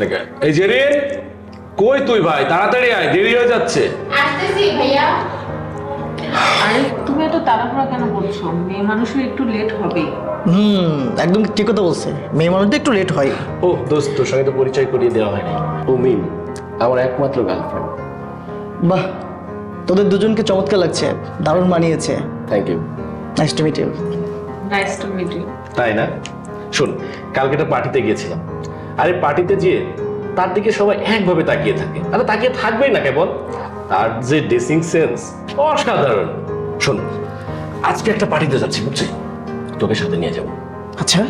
নাকি এই যে রে কই তুই ভাই? তাড়াতাড়ি আয় দেরি হয়ে যাচ্ছে। আসতেছি ভাইয়া। আরে তুমি এত তাড়াহুড়া কেন করছ? মেয়ে মানুষের একটু লেট হবেই। হুম একদম ঠিক কথা বলছে। মেয়ে মানুষদের একটু লেট হয়। ও দোস্ত তোর সঙ্গে তো পরিচয় করিয়ে দেওয়া হয়নি। ও মিম আমার একমাত্র গার্লফ্রেন্ড বাহ তোদের দুজনকে চমৎকার লাগছে। দারুণ মানিয়েছে। Thank you nice to meet you nice to meet you তাই না? শোন কালকে একটা পার্টিতে গিয়েছিলাম। আরে পার্টিতে যেয়ে তার দিকে সবাই একভাবে তাকিয়ে থাকে। আরে তাকিয়ে থাকবেই না কেবল। তার যে ড্রেসিং সেন্স অসাধারণ। শোন আজকে একটা পার্টিতে যাচ্ছি বুঝছি তোকে সাথে নিয়ে যাব। আচ্ছা।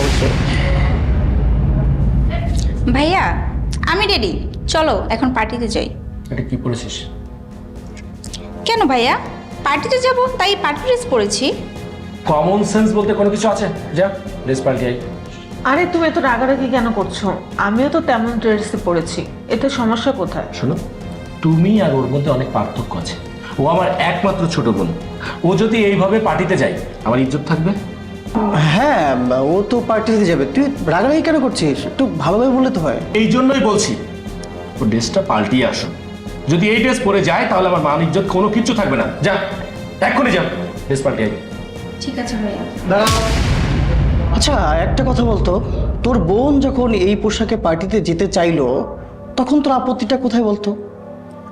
অবশ্যই। ভাইয়া আমি রেডি চলো এখন পার্টিতে যাই। এটা কি পড়েছিস? কেন ভাইয়া? পার্টিতে যাব তাই পার্টি ড্রেস পরেছি। কমন সেন্স বলতে কোনো কিছু আছে? যা ড্রেস পাল্টে আই আরে তুমি এত রাগারাগি কেন করছ? আমিও তো তেমন ড্রেসে পড়েছি। এতে সমস্যা কোথায়? শোনো তুমি আর ওর মধ্যে অনেক পার্থক্য আছে। ও আমার একমাত্র ছোট বোন। ও যদি এইভাবে পার্টিতে যায় আমার ইজ্জত থাকবে? হ্যাঁ ও তো পার্টিতে যাবে। তুই রাগারাগি কেন করছিস? একটু ভালোভাবে বললে তো হয়। এই জন্যই বলছি ও ড্রেসটা পাল্টিয়ে আসো। যদি এই ড্রেস পরে যায় তাহলে আমার মান ইজ্জত কোনো কিচ্ছু থাকবে না। যা এক্ষুনি যা ড্রেস পাল্টিয়ে আই ঠিক আছে ভাইয়া। আচ্ছা একটা কথা বলতো। তোর বোন যখন এই পোশাকে পার্টিতে যেতে চাইলো তখন তোর আপত্তিটা কোথায় বলতো?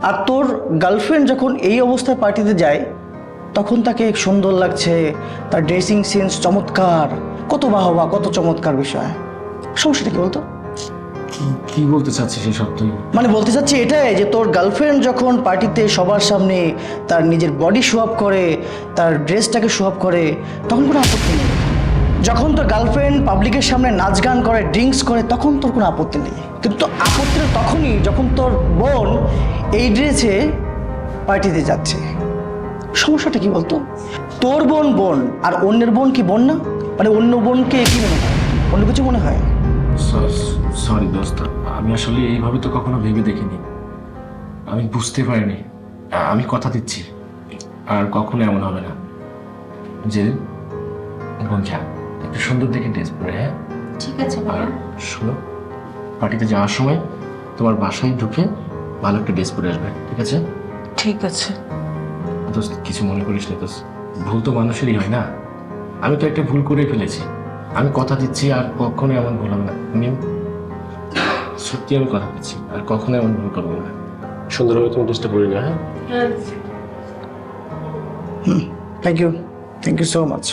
আর তোর গার্লফ্রেন্ড যখন এই অবস্থায় পার্টিতে যায় তখন তাকে সুন্দর লাগছে তার ড্রেসিং সেন্স চমৎকার। কত বাহবা কত চমৎকার বিষয়। সমস্যাটা কি বলতো? কি কি বলতে চাচ্ছিস এই সব তুই? মানে বলতে চাচ্ছি এটাই যে তোর গার্লফ্রেন্ড যখন পার্টিতে সবার সামনে তার নিজের বডি শো আপ করে তার ড্রেসটাকে শো আপ করে তখন কোনো আপত্তি নেই। যখন তোর গার্লফ্রেন্ড পাবলিকের সামনে নাচ গান করে ড্রিঙ্কস করে, তখন তোর কোনো আপত্তি নেই। কিন্তু আপত্তিটা তখনই যখন তোর বোন এই ড্রেসে পার্টিতে যাচ্ছে। সমস্যাটা কি বলতো? তোর বোন বোন আর অন্যের বোন কি বোন না? মানে অন্য বোনকে কি মনে হয়? অন্য কিছু মনে হয়? সরি দোস্ত, আমি আসলে এইভাবে তো কখনো ভেবে দেখিনি। আমি বুঝতে পারিনি। আমি কথা দিচ্ছি। আর কখনো এমন হবে না যে, বোন বঞ্চা একটু সুন্দর দেখে ড্রেস পরে হ্যাঁ? ঠিক আছে আর শোনো পার্টিতে যাওয়ার সময় তোমার বাসায় ঢুকে ভালো একটা ড্রেস পরে আসবে ঠিক আছে? ঠিক আছে। দোস্ত কিছু মনে করিস না দোস্ত। ভুল তো মানুষেরই হয় না? আমি তো একটা ভুল করে ফেলেছি। আমি কথা দিচ্ছি আর কখনো এমন ভুল হবে না। মিম সত্যি আমি কথা দিচ্ছি আর কখনো এমন ভুল করব না। সুন্দরভাবে তুমি ড্রেসটা পরে নিও হ্যাঁ? Thank you thank you so much